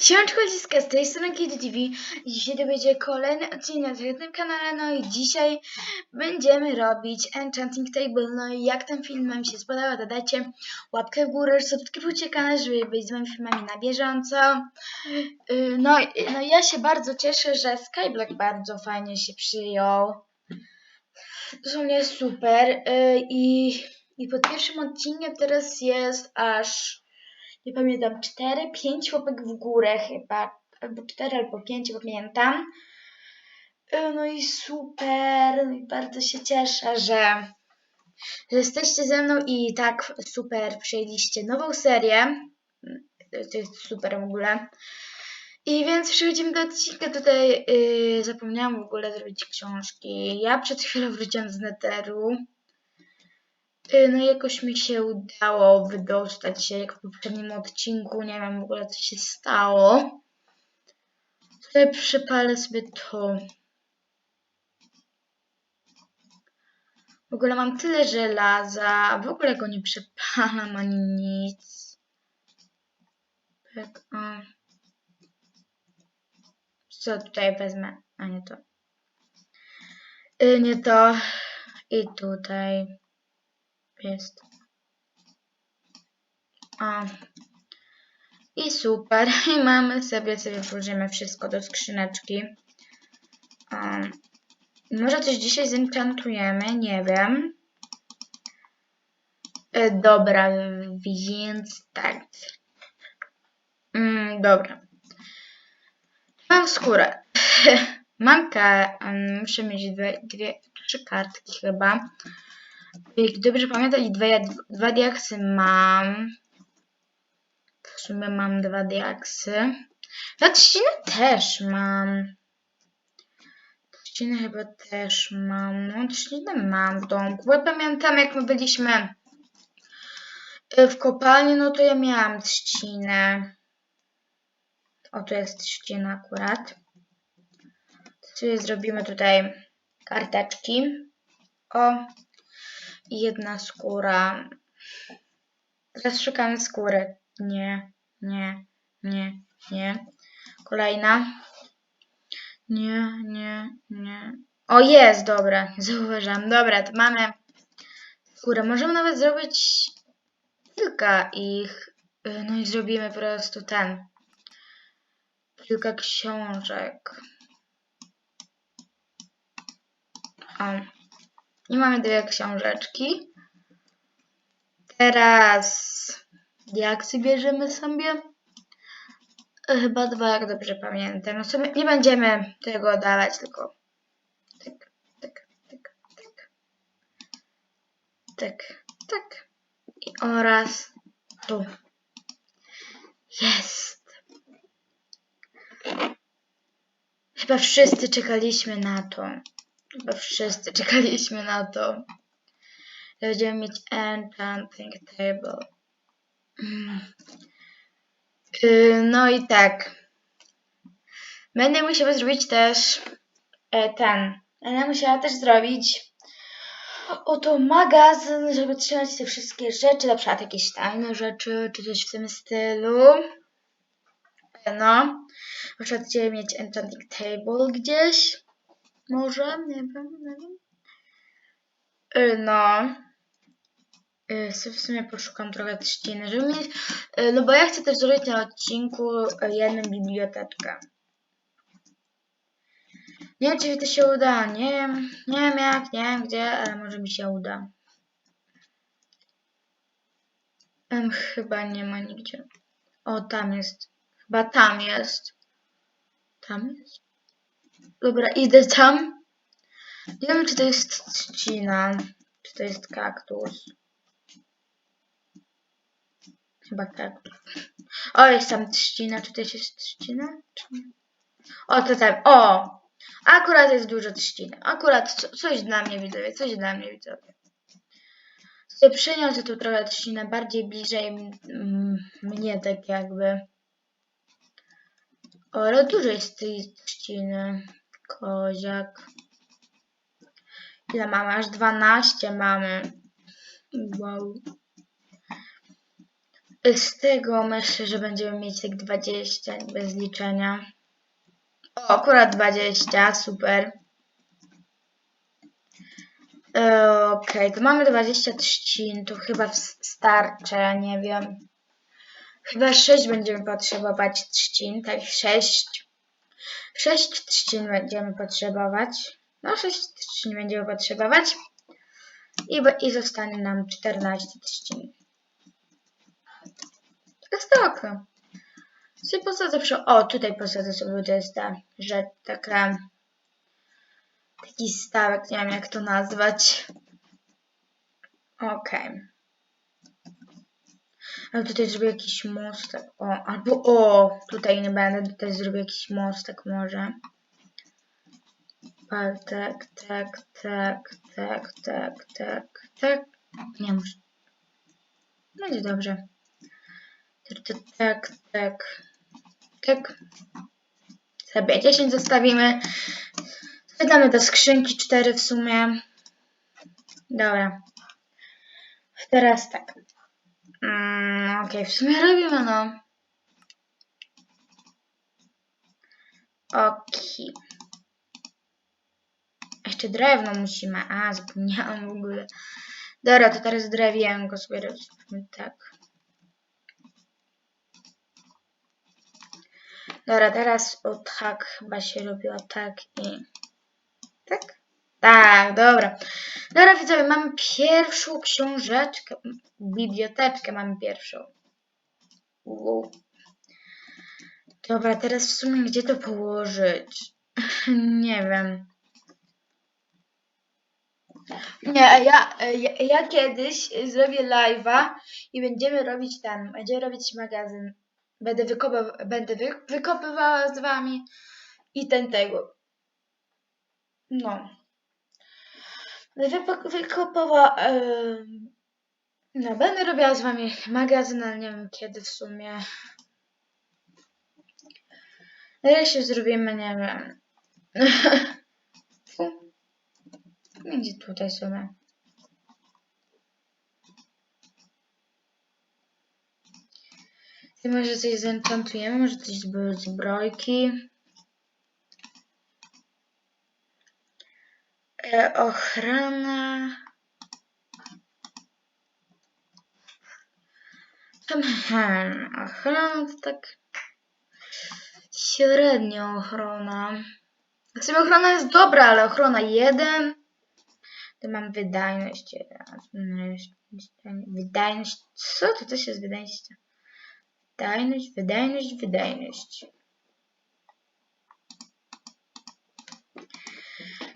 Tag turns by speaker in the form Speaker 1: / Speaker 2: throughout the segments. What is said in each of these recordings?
Speaker 1: Siemanczko Liska, z tej strony Kitty TV. Dzisiaj to będzie kolejny odcinek na tym kanale, no i dzisiaj będziemy robić Enchanting Table. No i jak ten film Wam się spodobał, to dajcie łapkę w górę, subskrybujcie kanał, żeby być z moimi filmami na bieżąco. Yy, No, no ja się bardzo cieszę, że Skyblock bardzo fajnie się przyjął. To jest super. Yy, I, I pod pierwszym odcinkiem teraz jest aż nie pamiętam, 4, 5 łapek w górę chyba, albo 4, albo 5, nie pamiętam. Y, No i super, no i bardzo się cieszę, że, że jesteście ze mną i tak super przyjęliście nową serię. To jest super w ogóle. I więc przechodzimy do odcinka. Tutaj yy, zapomniałam w ogóle zrobić książki. Ja przed chwilą wróciłam z neteru. Y, No jakoś mi się udało wydostać się, jak w poprzednim odcinku. Nie wiem w ogóle, co się stało. Tutaj przypalę sobie to. W ogóle mam tyle żelaza, w ogóle go nie przepalam ani nic. Tak, o. Co tutaj wezmę? A nie to. Y, nie to. I tutaj jest. O. I super. I mamy sobie, sobie włożymy wszystko do skrzyneczki. Może coś dzisiaj zenchantujemy, nie wiem. E, dobra, więc tak. Mm, dobra. Mam skórę. Mam ka... um, Muszę mieć dwie, dwie, trzy kartki chyba. Dobrze pamiętam, i dwa, dwa diaksy mam. W sumie mam dwa diaksy. Na trzcinę też mam. Trzcinę chyba też mam. No, trzcinę mam w domku. Bo pamiętam, jak my byliśmy y, w kopalni, no to ja miałam trzcinę. O, tu jest trzcina akurat. Sobie zrobimy tutaj karteczki. O, jedna skóra. Teraz szukamy skóry. Nie, nie, nie, nie. Kolejna. Nie, nie, nie. O, jest, dobra, zauważam. Dobra, to mamy skórę. Możemy nawet zrobić kilka ich. Y, No i zrobimy po prostu ten. Kilka książek. O. I mamy dwie książeczki. Teraz diaksy bierzemy sobie. E, Chyba dwa, jak dobrze pamiętam. No sobie nie będziemy tego dawać, tylko tak, tak, tak, tak. Tak, tak. I oraz tu. Jest. Chyba wszyscy czekaliśmy na to. Chyba wszyscy czekaliśmy na to. Będziemy mieć enchanting table. Mm. No i tak. Będę musiała zrobić też e, ten. Będę musiała też zrobić oto magazyn, żeby trzymać te wszystkie rzeczy, na przykład jakieś tajne rzeczy, czy coś w tym stylu. No. Chciałem mieć enchanting table gdzieś. Może, nie wiem, nie wiem. Y, No. Y, w sumie poszukam trochę trzciny, żeby mieć. y, No bo ja chcę też zrobić na odcinku jedną biblioteczkę. Nie wiem, czy to się uda. Nie wiem, nie wiem jak, nie wiem gdzie, ale może mi się uda. Em, chyba nie ma nigdzie. O, tam jest. Chyba tam jest. Tam jest? Dobra, idę tam. Nie wiem, czy to jest trzcina, czy to jest kaktus. Chyba kaktus. O, jest tam trzcina. Czy to jest trzcina? O, to tam. O! Akurat jest dużo trzciny. Akurat co, coś dla mnie widzowie, coś dla mnie widzowie. Sobie przeniosę tu trochę trzcinę bardziej bliżej mnie, tak jakby. O, ale dużo jest tej trzciny. Koziak. Ile mamy? Aż 12 mamy. Wow. Z tego myślę, że będziemy mieć tak 20 bez liczenia. O, akurat 20, super. Okej, to mamy 20 trzcin, to chyba starczy, nie wiem. Chyba 6 będziemy potrzebować trzcin, tak 6. 6 trzcin będziemy potrzebować. No 6 trzcin będziemy potrzebować. I, I zostanie nam 14 trzcin. Jest okno. Sobie posadzę przy... O, tutaj posadzę sobie, to jest ta rzecz, taka... Taki stawek, nie wiem jak to nazwać. Okej. Ale tutaj zrobię jakiś mostek. O, albo o, tutaj nie będę, tutaj zrobię jakiś mostek może. Tak, tak, tak, tak, tak, tak, tak, tak. Nie muszę. Będzie dobrze. Tak, tak. Tak. Sobie 10 zostawimy. Wydamy do skrzynki 4 w sumie. Dobra. Teraz tak. Mm, Okej, w sumie robimy no. Okej. Jeszcze drewno musimy. A, zapomniałam w ogóle. Dobra, to teraz drewienko sobie robimy tak. Dobra, teraz o tak chyba się robiło tak i? Tak, dobra. Dobra, widzowie, mamy pierwszą książeczkę, biblioteczkę mamy pierwszą. Wow. Dobra, teraz w sumie gdzie to położyć? Nie wiem. Nie, ja, ja, ja kiedyś zrobię live'a i będziemy robić ten, będziemy robić magazyn. Będę, wykopywa, będę wy, wykopywała z wami i ten tego. No. Wykopała. em, no, będę robiła z wami magazyn, ale nie wiem kiedy w sumie. Nareszcie zrobimy, nie wiem. Będzie tutaj sobie. I może coś zenchantujemy, może coś z zbrojki. Ochrona. Hmm, ochrona to tak średnio ochrona. W sumie ochrona jest dobra, ale ochrona 1. To mam wydajność 1. Wydajność. Co to też jest wydajność? Wydajność, wydajność, wydajność.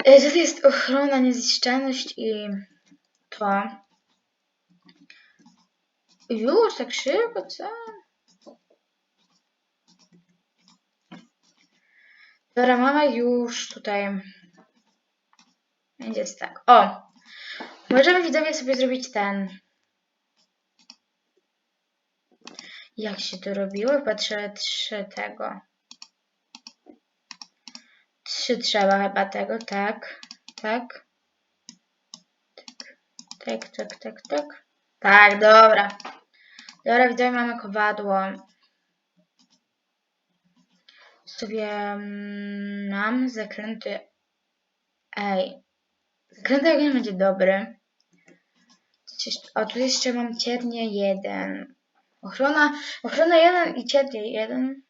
Speaker 1: To jest ochrona, niezniszczalność i to. Już tak szybko, co? Dobra, mamy już tutaj. Będzie tak. O! Możemy widzowie sobie zrobić ten. Jak się to robiło? Patrzę trzy tego. Trzy trzeba chyba tego, tak. Tak. Tak, tak, tak, tak. Tak, dobra. Dobra, widzowie, mamy kowadło. Sobie mm, nam zakręty. Ej. Zakręty ognia będzie dobry. O, tu jeszcze mam ciernie jeden. Ochrona, ochrona jeden i ciernie jeden.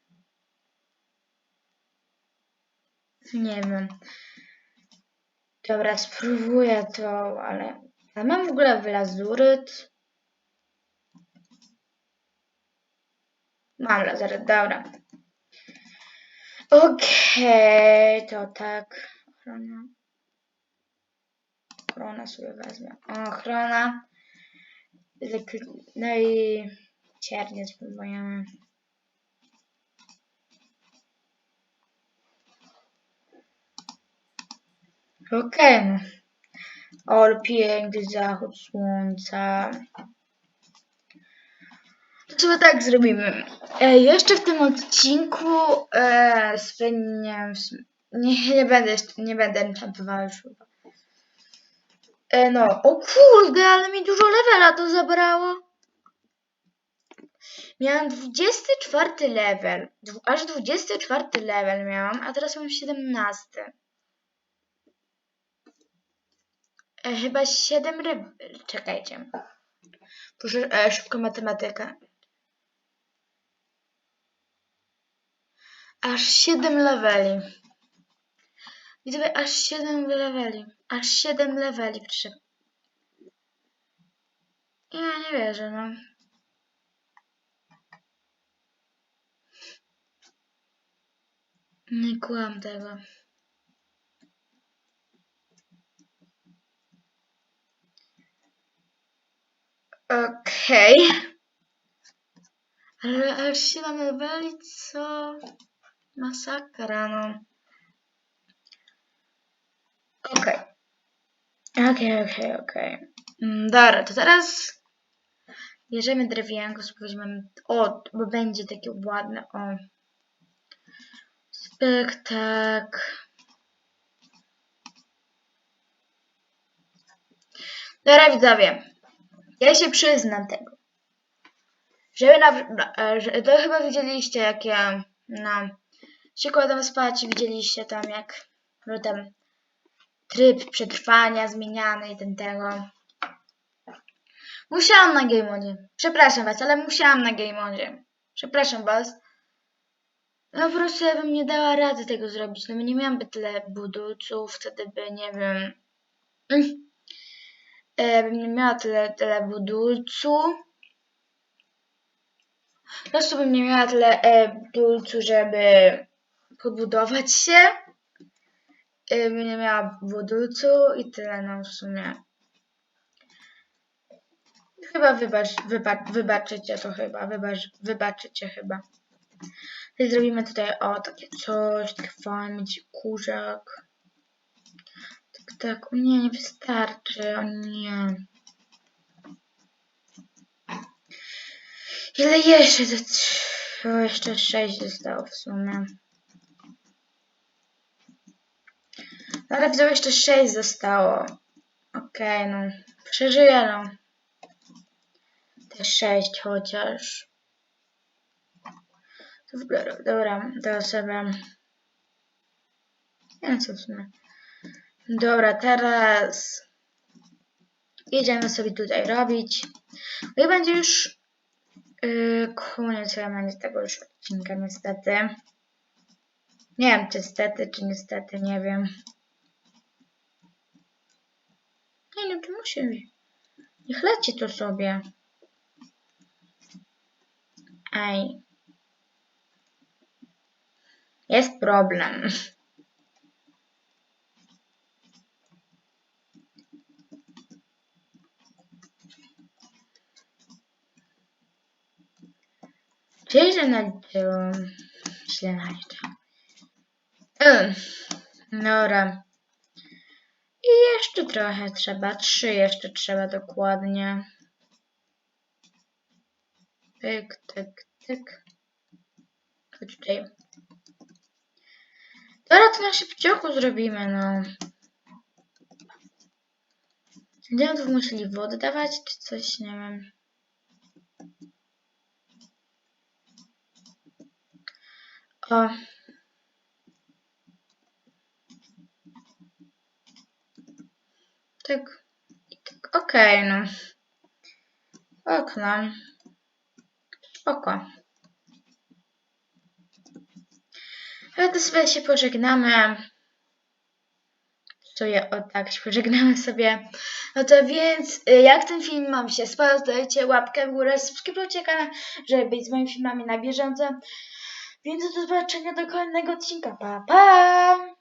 Speaker 1: Nie wiem. Dobra, spróbuję to, ale... A mam w ogóle lazuryt? Mam lazuryt, dobra. Okej, to tak. Ochrona. Ochrona sobie wezmę. Ochrona. No i ciernie spróbujemy. Okej. Ale piękny zachód słońca. To sobie tak zrobimy. E, jeszcze w tym odcinku e, nie, nie, będę nie będę enchantowała już chyba. E, no, o kurde, ale mi dużo levela to zabrało. Miałam 24 level. Aż 24 level miałam, a teraz mam 17. E, chyba 7 ryb. Czekajcie. Proszę, e, szybko. Aż 7 leveli. Widzowie, aż 7 leveli. Aż 7 leveli, proszę. Ja nie wierzę, no. Nie kłam tego. Okej. Ale aż 7 leveli, co? Masakra, no. Okej. Okej, okej, okej. Mm, Dobra, to teraz bierzemy drewienko, weźmiemy... O, bo będzie takie ładne, o. Spyk, tak. Dobra, widzowie. Ja się przyznam tego. Żeby na, e, że, to chyba widzieliście, jak ja no, się kładam spać i widzieliście tam, jak no, tam tryb przetrwania zmieniany i ten tego. Musiałam na game modzie. Przepraszam was, ale musiałam na game modzie. Przepraszam was. No po prostu ja bym nie dała rady tego zrobić. No nie miałam by tyle budulców, wtedy by, nie wiem... E, bym nie miała tyle, tyle budulcu. Po prostu bym nie miała tyle e, budulcu, żeby podbudować się. E, bym nie miała budulcu i tyle no w sumie. Chyba wybacz, wybacz, wybaczycie to chyba, wybacz, wybaczycie chyba. Tutaj zrobimy tutaj, o, takie coś, tak fajnie, będzie kurzak. Tak, tak, o nie, wystarczy, o nie. Ile jeszcze? O, jeszcze sześć zostało w sumie. Ale widzę, jeszcze sześć zostało. Okej, no. Przeżyję, no. Te sześć chociaż. Dobra, dobra, to sobie... Nie wiem co w sumie. Dobra, teraz... Jedziemy sobie tutaj robić. No i będzie już yy, koniec będzie tego już odcinka niestety. Nie wiem czy stety, czy niestety, nie wiem. Nie no, to musi... Niech leci to sobie. Ej. Jest problem. Czy że nadziałam? Źle nadziałam. Mm, Dobra. I jeszcze trochę trzeba. Trzy jeszcze trzeba dokładnie. Tyk, tyk, tyk. Chodź tutaj. Dobra, to na szybciuchu zrobimy, no. Będziemy tu musieli wodę dawać, czy coś, nie wiem. O. Tak. Tak. Okej, no. Okno. Spoko. Ale to sobie się pożegnamy. Sobie o tak się pożegnamy sobie. No to więc, y, jak ten film Wam się spodobał, dajcie łapkę w górę, subskrybujcie kanał, żeby być z moimi filmami na bieżąco. Więc do zobaczenia do kolejnego odcinka. Pa, pa!